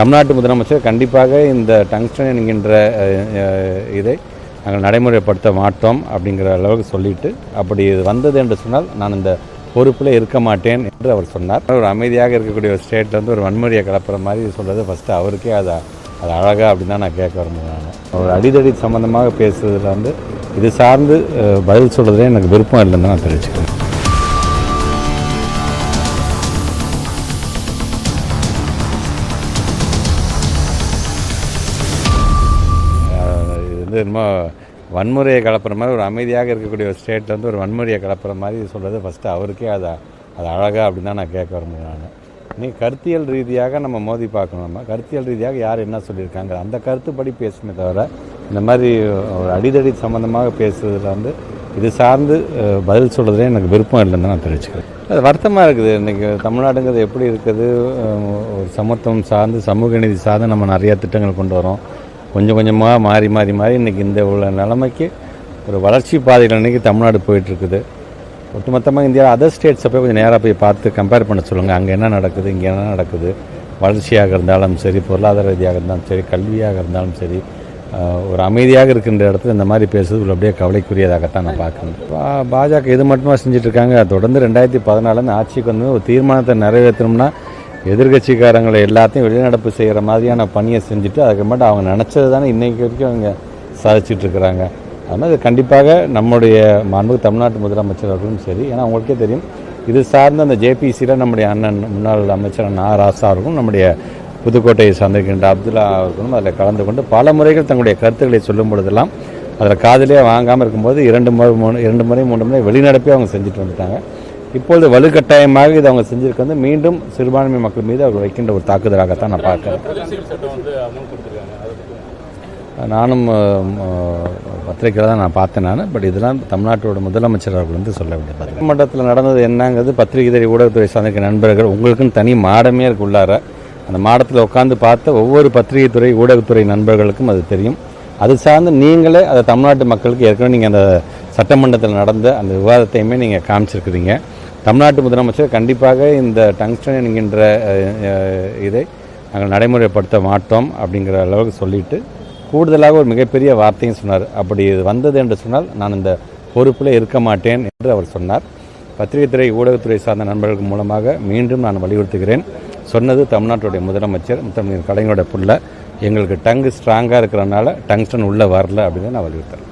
தமிழ்நாட்டு முதலமைச்சர் கண்டிப்பாக இந்த டங்ஸ்டன் என்கின்ற இதை நாங்கள் நடைமுறைப்படுத்த மாட்டோம் அப்படிங்கிற அளவுக்கு சொல்லிட்டு அப்படி இது வந்தது என்று சொன்னால் நான் இந்த பொறுப்பில் இருக்க மாட்டேன் என்று அவர் சொன்னார். ஒரு அமைதியாக இருக்கக்கூடிய ஒரு ஸ்டேட்டில் வந்து ஒரு வன்முறையை கலப்புற மாதிரி சொல்கிறது ஃபஸ்ட்டு அவருக்கே அது அது அழகா அப்படின்னு தான் நான் கேட்க விரும்புகிறேன் ஒரு அடிதடி சம்மந்தமாக பேசுறதுல வந்து இது சார்ந்து பதில் சொல்கிறதே எனக்கு விருப்பம் இல்லைன்னு நான் தெரிவிச்சுக்கிறேன். வந்து என்னமோ வன்முறையை கலப்புற மாதிரி ஒரு அமைதியாக இருக்கக்கூடிய ஒரு ஸ்டேட்டில் வந்து ஒரு வன்முறையை கலப்புற மாதிரி சொல்கிறது ஃபஸ்ட்டு அவருக்கே அதை அது அழகாக அப்படின்னு தான் நான் கேட்க விரும்புகிறேன். நான் நீ கருத்தியல் ரீதியாக நம்ம மோதி பார்க்கணும். நம்ம கருத்தியல் ரீதியாக யார் என்ன சொல்லியிருக்காங்க? அந்த கருத்துப்படி பேசுமே தவிர இந்த மாதிரி ஒரு அடிதடி சம்மந்தமாக பேசுறதுல வந்து இது சார்ந்து பதில் சொல்கிறதே எனக்கு விருப்பம் இல்லைன்னு நான் தெரிவிச்சுக்கிறேன். அது வருத்தமாக இருக்குது. இன்றைக்கி தமிழ்நாடுங்கிறது எப்படி இருக்குது? ஒரு சமத்துவம் சார்ந்து சமூக நீதி சார்ந்து நம்ம நிறையா திட்டங்கள் கொண்டு வரோம். கொஞ்சம் கொஞ்சமாக மாறி மாறி மாறி இன்றைக்கி இந்த உள்ள நிலைமைக்கு ஒரு வளர்ச்சி பாதையில் இன்றைக்கி தமிழ்நாடு போயிட்டுருக்குது. ஒட்டுமொத்தமாக இந்தியாவில் அதர் ஸ்டேட்ஸை போய் கொஞ்சம் நேராக போய் பார்த்து கம்பேர் பண்ண சொல்லுங்கள் அங்கே என்ன நடக்குது இங்கே என்ன நடக்குது? வளர்ச்சியாக இருந்தாலும் சரி பொருளாதார ரீதியாக இருந்தாலும் சரி கல்வியாக இருந்தாலும் சரி ஒரு அமைதியாக இருக்கின்ற இடத்துல இந்த மாதிரி பேசுறது ஒரு அப்படியே கவலைக்குரியதாகத்தான் நான் பார்க்குறேன். பாஜக இது மட்டுமா செஞ்சுட்டு இருக்காங்க? தொடர்ந்து ரெண்டாயிரத்தி பதினாலுன்னு ஆட்சிக்கு வந்து ஒரு தீர்மானத்தை நிறைவேற்றணும்னா எதிர்கட்சிக்காரங்களை எல்லாத்தையும் வெளிநடப்பு செய்கிற மாதிரியான பணியை செஞ்சுட்டு அதுக்கப்புறமேட்டு அவங்க நினச்சது தானே இன்றைக்கு வரைக்கும் அவங்க சாதிச்சிட்ருக்கிறாங்க அதனால் இது கண்டிப்பாக நம்முடைய மாண்புக்கு தமிழ்நாட்டு முதலமைச்சர் அவர்களும் சரி. ஏன்னா அவங்களுக்கே தெரியும் இது சார்ந்த அந்த ஜேபிசியில் நம்முடைய அண்ணன் முன்னாள் அமைச்சர் நா ராசா அவர்களும் நம்முடைய புதுக்கோட்டையை சார்ந்திருக்கின்ற அப்துல்லா அவர்களும் அதில் கலந்து கொண்டு பல முறைகள் தங்களுடைய கருத்துக்களை சொல்லும் பொழுதெல்லாம் அதில் காதலே வாங்காமல் இருக்கும்போது இரண்டு முறை மூணு இரண்டு முறை மூன்று முறை வெளிநடப்பே அவங்க செஞ்சுட்டு வந்துட்டாங்க. இப்பொழுது வலுக்கட்டாயமாக இது அவங்க செஞ்சிருக்க வந்து மீண்டும் சிறுபான்மை மக்கள் மீது அவர் வைக்கின்ற ஒரு தாக்குதலாகத்தான் நான் பார்க்குறேன். நானும் பத்திரிக்கையில் தான் நான் பார்த்தேன் நான். பட் இதெல்லாம் தமிழ்நாட்டோட முதலமைச்சர் அவர்கள் வந்து சொல்ல வேண்டியது மண்டலத்தில் நடந்தது என்னங்கிறது பத்திரிகை ஊடகத்துறை சார்ந்த நண்பர்கள் உங்களுக்குன்னு தனி மாடமே இருக்கு உள்ளார. அந்த மாடத்தில் உட்காந்து பார்த்த ஒவ்வொரு பத்திரிகை துறை ஊடகத்துறை நண்பர்களுக்கும் அது தெரியும். அது சார்ந்து நீங்களே அதை தமிழ்நாட்டு மக்களுக்கு ஏற்கனவே நீங்கள் அந்த சட்டமன்றத்தில் நடந்த அந்த விவாதத்தையுமே நீங்கள் காமிச்சிருக்கிறீங்க. தமிழ்நாட்டு முதலமைச்சர் கண்டிப்பாக இந்த டங்ஸ்டன் என்கின்ற இதை நாங்கள் நடைமுறைப்படுத்த மாட்டோம் அப்படிங்கிற அளவுக்கு சொல்லிட்டு கூடுதலாக ஒரு மிகப்பெரிய வார்த்தையும் சொன்னார். அப்படி இது வந்தது என்று சொன்னால் நான் இந்த பொறுப்பில் இருக்க மாட்டேன் என்று அவர் சொன்னார். பத்திரிகைத்துறை ஊடகத்துறை சார்ந்த நண்பர்கள் மூலமாக மீண்டும் நான் வலியுறுத்துகிறேன். சொன்னது தமிழ்நாட்டுடைய முதலமைச்சர் முத்தமிழ் கலைஞரோட புள்ள. எங்களுக்கு டங்கு ஸ்ட்ராங்காக இருக்கிறனால டங்ஸ்டன் உள்ளே வரல அப்படின்னு நான் வலியுறுத்துறேன்.